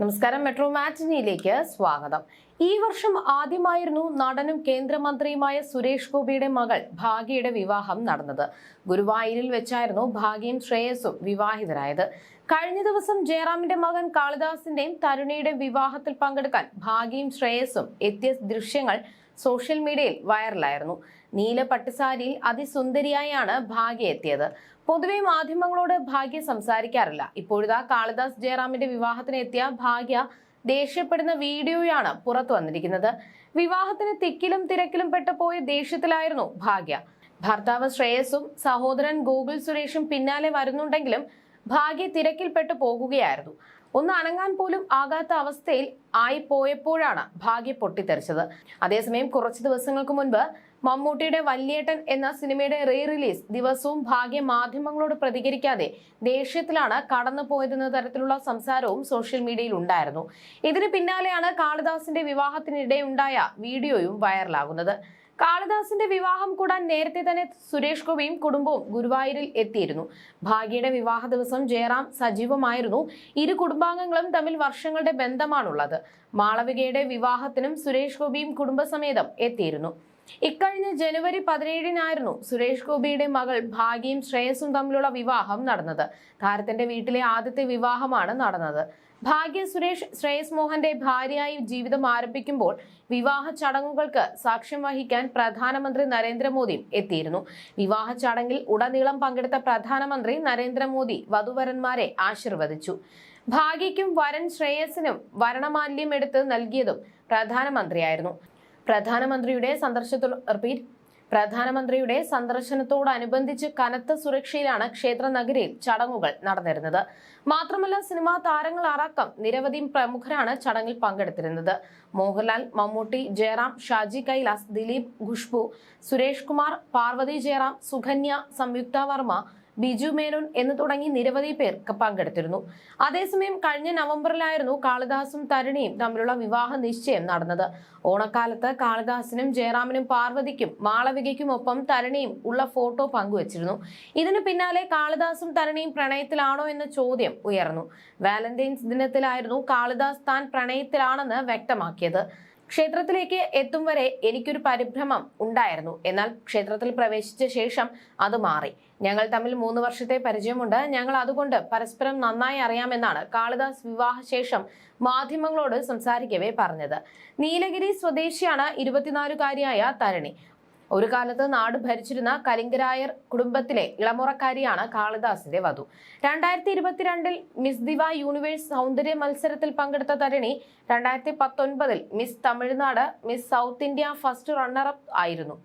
നമസ്കാരം മെട്രോ മാറ്റിനിയിലേക്ക് സ്വാഗതം. ഈ വർഷം ആദ്യമായിരുന്നു നടനും കേന്ദ്രമന്ത്രിയുമായ സുരേഷ് ഗോപിയുടെ മകൾ ഭാഗ്യയുടെ വിവാഹം നടന്നത്. ഗുരുവായൂരിൽ വെച്ചായിരുന്നു ഭാഗ്യയും ശ്രേയസും വിവാഹിതരായത്. കഴിഞ്ഞ ദിവസം ജയറാമിന്റെ മകൻ കാളിദാസിന്റെയും തരുണിയുടെയും വിവാഹത്തിൽ പങ്കെടുക്കാൻ ഭാഗ്യയും ശ്രേയസും എത്തിയ ദൃശ്യങ്ങൾ സോഷ്യൽ മീഡിയയിൽ വൈറലായിരുന്നു. നീല പട്ടുസാരിയിൽ അതിസുന്ദരിയായാണ് ഭാഗ്യ എത്തിയത്. പൊതുവെ മാധ്യമങ്ങളോട് ഭാഗ്യ സംസാരിക്കാറില്ല. ഇപ്പോഴിതാ കാളിദാസ് ജയറാമിന്റെ വിവാഹത്തിന് എത്തിയ ഭാഗ്യ ദേഷ്യപ്പെടുന്ന വീഡിയോയാണ് പുറത്തു വന്നിരിക്കുന്നത്. വിവാഹത്തിന് തിക്കിലും തിരക്കിലും പെട്ടുപോയ ദേഷ്യത്തിലായിരുന്നു ഭാഗ്യ. ഭർത്താവ് ശ്രേയസും സഹോദരൻ ഗൂഗിൾ സുരേഷും പിന്നാലെ വരുന്നുണ്ടെങ്കിലും ഭാഗ്യ തിരക്കിൽപ്പെട്ടു പോകുകയായിരുന്നു. ഒന്ന് അനങ്ങാൻ പോലും ആകാത്ത അവസ്ഥയിൽ ആയി പോയപ്പോഴാണ് ഭാഗ്യ പൊട്ടിത്തെറിച്ചത്. അതേസമയം കുറച്ച് ദിവസങ്ങൾക്ക് മുൻപ് മമ്മൂട്ടിയുടെ വല്യേട്ടൻ എന്ന സിനിമയുടെ റീ റിലീസ് ദിവസവും ഭാഗ്യ മാധ്യമങ്ങളോട് പ്രതികരിക്കാതെ ദേഷ്യത്തിലാണ് കടന്നുപോയതെന്ന തരത്തിലുള്ള സംസാരവും സോഷ്യൽ മീഡിയയിൽ ഉണ്ടായിരുന്നു. ഇതിന് പിന്നാലെയാണ് കാളിദാസിന്റെ വിവാഹത്തിനിടെ ഉണ്ടായ വീഡിയോയും വൈറലാകുന്നത്. കാളിദാസിന്റെ വിവാഹം കൂടാൻ നേരത്തെ തന്നെ സുരേഷ് ഗോപിയും കുടുംബവും ഗുരുവായൂരിൽ എത്തിയിരുന്നു. ഭാഗ്യയുടെ വിവാഹ ദിവസം ജയറാം സജീവമായിരുന്നു. ഇരു കുടുംബാംഗങ്ങളും തമ്മിൽ വർഷങ്ങളുടെ ബന്ധമാണുള്ളത്. മാളവികയുടെ വിവാഹത്തിനും സുരേഷ് ഗോപിയും കുടുംബസമേതം എത്തിയിരുന്നു. ഇക്കഴിഞ്ഞ ജനുവരി പതിനേഴിനായിരുന്നു സുരേഷ് ഗോപിയുടെ മകൾ ഭാഗ്യയും ശ്രേയസും തമ്മിലുള്ള വിവാഹം നടന്നത്. താരത്തിന്റെ വീട്ടിലെ ആദ്യത്തെ വിവാഹമാണ് നടന്നത്. ഭാഗ്യ സുരേഷ് ശ്രേയസ് മോഹന്റെ ഭാര്യയായി ജീവിതം ആരംഭിക്കുമ്പോൾ വിവാഹ ചടങ്ങുകൾക്ക് സാക്ഷ്യം വഹിക്കാൻ പ്രധാനമന്ത്രി നരേന്ദ്രമോദിയും എത്തിയിരുന്നു. വിവാഹ ചടങ്ങിൽ ഉടനീളം പങ്കെടുത്ത പ്രധാനമന്ത്രി നരേന്ദ്രമോദി വധുവരന്മാരെ ആശീർവദിച്ചു. ഭാഗ്യയ്ക്കും വരൻ ശ്രേയസിനും വരണമാല്യം എടുത്ത് നൽകിയതും പ്രധാനമന്ത്രിയായിരുന്നു. പ്രധാനമന്ത്രിയുടെ സന്ദർശനത്തിൽ റിപ്പീറ്റ് പ്രധാനമന്ത്രിയുടെ സന്ദർശനത്തോടനുബന്ധിച്ച് കനത്ത സുരക്ഷയിലാണ് ക്ഷേത്ര നഗരിയിൽ ചടങ്ങുകൾ നടന്നിരുന്നത്. മാത്രമല്ല സിനിമാ താരങ്ങൾ അടക്കം നിരവധി പ്രമുഖരാണ് ചടങ്ങിൽ പങ്കെടുത്തിരുന്നത്. മോഹൻലാൽ മമ്മൂട്ടി ജയറാം ഷാജി കൈലാസ് ദിലീപ് ഖുഷ്ബു സുരേഷ് കുമാർ പാർവതി ജയറാം സുകന്യ സംയുക്ത വർമ്മ ബിജു മേനോൻ എന്ന് തുടങ്ങി നിരവധി പേർ പങ്കെടുത്തിരുന്നു. അതേസമയം കഴിഞ്ഞ നവംബറിലായിരുന്നു കാളിദാസും തരുണിയും തമ്മിലുള്ള വിവാഹ നിശ്ചയം നടന്നത്. ഓണക്കാലത്ത് കാളിദാസിനും ജയറാമിനും പാർവതിക്കും മാളവികയ്ക്കും ഒപ്പം തരുണിയും ഉള്ള ഫോട്ടോ പങ്കുവച്ചിരുന്നു. ഇതിനു പിന്നാലെ കാളിദാസും തരുണിയും പ്രണയത്തിലാണോ എന്ന ചോദ്യം ഉയർന്നു. വാലന്റൈൻസ് ദിനത്തിലായിരുന്നു കാളിദാസ് താൻ പ്രണയത്തിലാണെന്ന് വ്യക്തമാക്കിയത്. ക്ഷേത്രത്തിലേക്ക് എത്തും വരെ എനിക്കൊരു പരിഭ്രമം ഉണ്ടായിരുന്നു. എന്നാൽ ക്ഷേത്രത്തിൽ പ്രവേശിച്ച ശേഷം അത് മാറി. ഞങ്ങൾ തമ്മിൽ മൂന്ന് വർഷത്തെ പരിചയമുണ്ട്. ഞങ്ങൾ അതുകൊണ്ട് പരസ്പരം നന്നായി അറിയാമെന്നാണ് കാളിദാസ് വിവാഹശേഷം മാധ്യമങ്ങളോട് സംസാരിക്കവേ പറഞ്ഞത്. നീലഗിരി സ്വദേശിയാണ് ഇരുപത്തിനാലുകാരിയായ തരണി. ഒരു കാലത്ത് നാട് ഭരിച്ചിരുന്ന കലിംഗരായർ കുടുംബത്തിലെ ഇളമുറക്കാരിയാണ് കാളിദാസിന്റെ വധു. രണ്ടായിരത്തി ഇരുപത്തിരണ്ടിൽ മിസ് ദിവ യൂണിവേഴ്സ് സൗന്ദര്യ മത്സരത്തിൽ പങ്കെടുത്ത തരണി രണ്ടായിരത്തി പത്തൊൻപതിൽ Miss Tamil Nadu Miss South India first runner up ആയിരുന്നു.